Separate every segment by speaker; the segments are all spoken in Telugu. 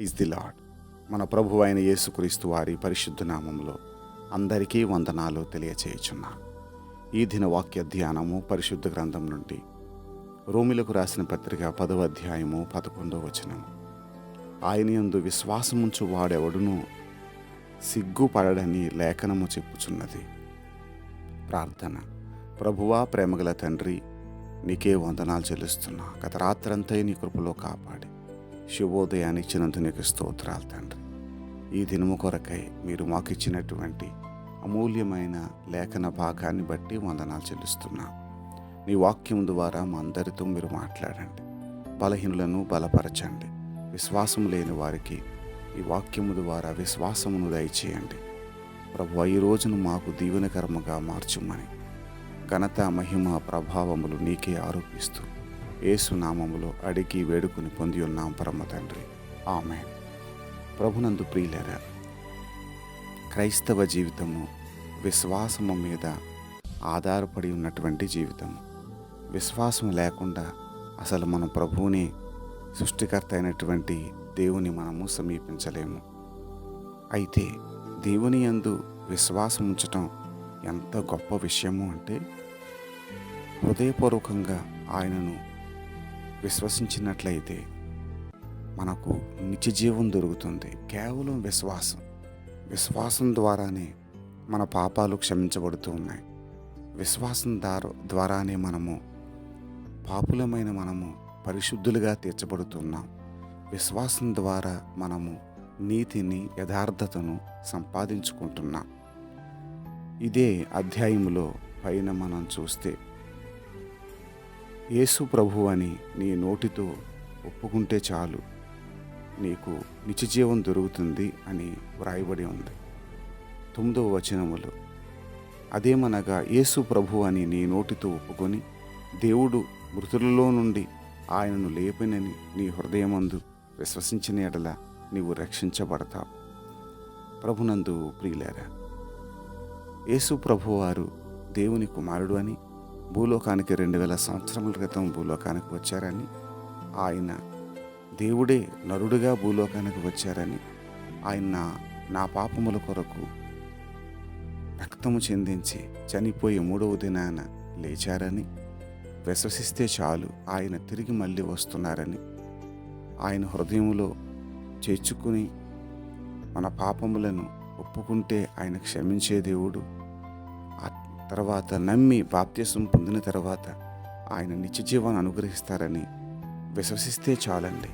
Speaker 1: ఈజ్ ది లాడ్ మన ప్రభు అయిన యేసుక్రీస్తు వారి పరిశుద్ధ నామంలో అందరికీ వందనాలు తెలియచేయుచున్నా. ఈ దిన వాక్య ధ్యానము పరిశుద్ధ గ్రంథం నుండి రోమిలకు రాసిన పత్రిక పదవ అధ్యాయము పదకొండో వచనము. ఆయన యందు విశ్వాసముంచు వాడెవడును సిగ్గుపడడని లేఖనము చెప్పుచున్నది. ప్రార్థన. ప్రభువా ప్రేమగల తండ్రి నీకే వందనాలు చెల్లిస్తున్నా. గత రాత్రంతా నీ కృపలో కాపాడి. శుభోదయాన్ని ఇచ్చినందుకు స్తోత్రాలు తండ్రి. ఈ దినము కొరకై మీరు మాకు ఇచ్చినటువంటి అమూల్యమైన లేఖన భాగాన్ని బట్టి వందనాలు చెల్లిస్తున్నా. మీ వాక్యం ద్వారా మా అందరితో మీరు మాట్లాడండి. బలహీనులను బలపరచండి. విశ్వాసం లేని వారికి ఈ వాక్యము ద్వారా విశ్వాసమును దయచేయండి. ప్రభు ఈ రోజును మాకు దీవెనకరముగా మార్చుమని ఘనత మహిమ ప్రభావములు నీకే ఆరోపిస్తూ ఏసునామములో అడిగి వేడుకుని పొంది ఉన్నాం పరమ తండ్రి. ఆమె ప్రభునందు ప్రియులరా క్రైస్తవ జీవితము విశ్వాసము మీద ఆధారపడి ఉన్నటువంటి జీవితము. విశ్వాసం లేకుండా అసలు మన ప్రభువుని సృష్టికర్త అయినటువంటి దేవుని మనము సమీపించలేము. అయితే దేవుని యందు విశ్వాసం ఉంచటం ఎంత గొప్ప విషయము అంటే హృదయపూర్వకంగా ఆయనను విశ్వసించినట్లయితే మనకు నిత్య జీవం దొరుకుతుంది. కేవలం విశ్వాసం. విశ్వాసం ద్వారానే మన పాపాలు క్షమించబడుతూ ఉన్నాయి. విశ్వాసం దారు ద్వారానే మనము పాపులమైన మనము పరిశుద్ధులుగా తీర్చబడుతున్నాం విశ్వాసం ద్వారా మనము నీతిని యథార్థతను సంపాదించుకుంటున్నాం. ఇదే అధ్యాయములో పైన మనం చూస్తే యేసు ప్రభు అని నీ నోటితో ఒప్పుకుంటే చాలు. నీకు నిత్యజీవం దొరుకుతుంది అని వ్రాయబడి ఉంది. తొమ్మిదవ వచనములో అదేమనగా యేసు ప్రభు అని నీ నోటితో ఒప్పుకొని దేవుడు మృతులలో నుండి ఆయనను లేపనని నీ హృదయమందు విశ్వసించిన ఎడల నీవు రక్షించబడతావు. ప్రభునందు ప్రియులారా యేసు ప్రభువారు దేవుని కుమారుడు అని భూలోకానికి రెండు వేల సంవత్సరముల క్రితం భూలోకానికి వచ్చారని ఆయన దేవుడే నరుడుగా భూలోకానికి వచ్చారని ఆయన నా పాపముల కొరకు రక్తము చెందించి చనిపోయి మూడవ దినాన లేచారని విశ్వసిస్తే చాలు ఆయన తిరిగి మళ్ళీ వస్తున్నారని ఆయన హృదయంలో చేర్చుకుని మన పాపములను ఒప్పుకుంటే ఆయన క్షమించే దేవుడు తర్వాత నమ్మి బాప్త్యసం పొందిన తర్వాత ఆయన నిత్య జీవాన్ని అనుగ్రహిస్తారని విశ్వసిస్తే చాలండి.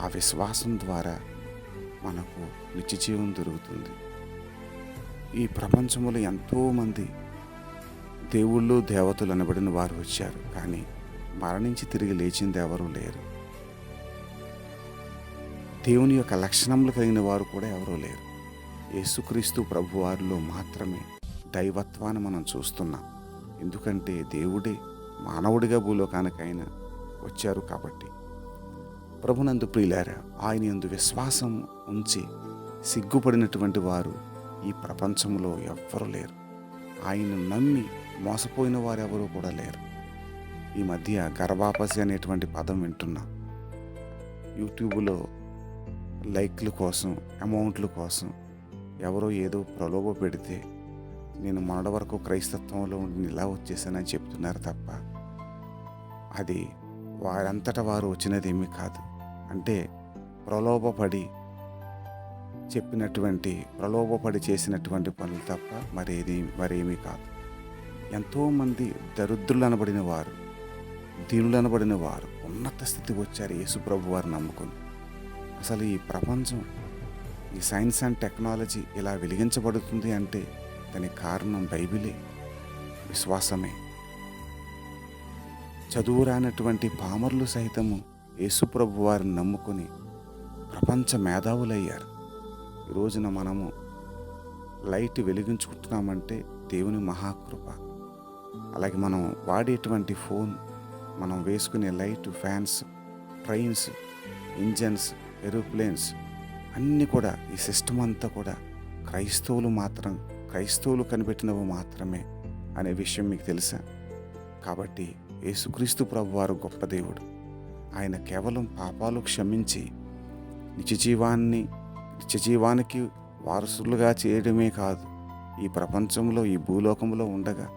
Speaker 1: ఆ విశ్వాసం ద్వారా మనకు నిత్య జీవం దొరుకుతుంది. ఈ ప్రపంచంలో ఎంతోమంది దేవుళ్ళు దేవతలు అనబడిన వారు వచ్చారు. కానీ మరణించి తిరిగి లేచింది ఎవరూ లేరు. దేవుని యొక్క లక్షణములు కలిగిన వారు కూడా ఎవరూ లేరు. యేసుక్రీస్తు ప్రభువారిలో మాత్రమే దైవత్వాన్ని మనం చూస్తున్నాం. ఎందుకంటే దేవుడే మానవుడిగా భూలోకానికైనా వచ్చారు కాబట్టి. ప్రభునందు ప్రియులారా ఆయన ఎందు విశ్వాసం ఉంచి సిగ్గుపడినటువంటి వారు ఈ ప్రపంచంలో ఎవ్వరూ లేరు. ఆయన నమ్మి మోసపోయిన వారెవరూ కూడా లేరు. ఈ మధ్య గర్భాపసి అనేటువంటి పదం వింటున్నా. యూట్యూబ్లో లైక్ల కోసం అమౌంట్ల కోసం ఎవరో ఏదో ప్రలోభ పెడితే నేను మొన్నటి వరకు క్రైస్తత్వంలో ఉండి ఇలా వచ్చేసానని చెప్తున్నారు తప్ప అది వారంతట వారు వచ్చినదేమీ కాదు. అంటే ప్రలోభపడి చెప్పినటువంటి ప్రలోభపడి చేసినటువంటి పనులు తప్ప మరేది మరేమీ కాదు. ఎంతోమంది దరిద్రులు అనబడిన వారు దీనులు అనబడిన వారు ఉన్నత స్థితికి వచ్చారు యేసుప్రభు వారు నమ్ముకుని. అసలు ఈ ప్రపంచం ఈ సైన్స్ అండ్ టెక్నాలజీ ఇలా వెలిగించబడుతుంది అంటే దానికి కారణం బైబిలే విశ్వాసమే. చదువు రానటువంటి పామర్లు సైతము యేసుప్రభు వారిని నమ్ముకొని ప్రపంచ మేధావులయ్యారు. ఈ రోజున మనము లైట్ వెలిగించుకుంటున్నామంటే దేవుని మహాకృప. అలాగే మనం వాడేటువంటి ఫోన్ మనం వేసుకునే light fans trains engines aeroplanes అన్నీ కూడా ఈ సిస్టమ్ అంతా కూడా క్రైస్తవులు మాత్రం క్రైస్తవులు కనిపెట్టినవి మాత్రమే అనే విషయం మీకు తెలుసా? కాబట్టి యేసుక్రీస్తు ప్రభువారు గొప్ప దేవుడు. ఆయన కేవలం పాపాలు క్షమించి నిత్యజీవాన్ని నిత్యజీవానికి వారసులుగా చేయడమే కాదు ఈ ప్రపంచంలో ఈ భూలోకంలో ఉండగా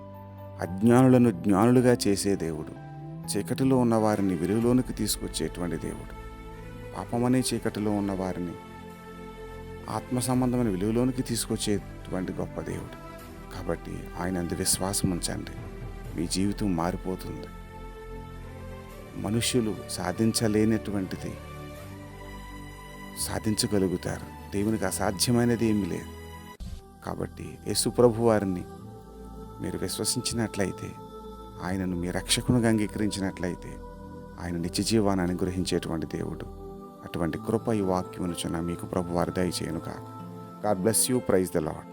Speaker 1: అజ్ఞానులను జ్ఞానులుగా చేసే దేవుడు చీకటిలో ఉన్న వారిని వెలుగులోనికి తీసుకొచ్చేటువంటి దేవుడు. పాపమనే చీకటిలో ఉన్న వారిని ఆత్మ సంబంధమైన విలువలోనికి తీసుకొచ్చేటువంటి గొప్ప దేవుడు. కాబట్టి ఆయన అందు విశ్వాసం ఉంచండి. మీ జీవితం మారిపోతుంది. మనుషులు సాధించలేనటువంటిది సాధించగలుగుతారు. దేవునికి అసాధ్యమైనది ఏమీ లేదు. కాబట్టి యేసుప్రభు వారిని మీరు విశ్వసించినట్లయితే ఆయనను మీ రక్షకునిగా అంగీకరించినట్లయితే ఆయన నిత్య జీవాన్ని అనుగ్రహించేటువంటి దేవుడు అటువంటి కృప ఈ వాక్యమునుచున్న మీకు ప్రభు వారి దయచేయను కాక god bless you praise the lord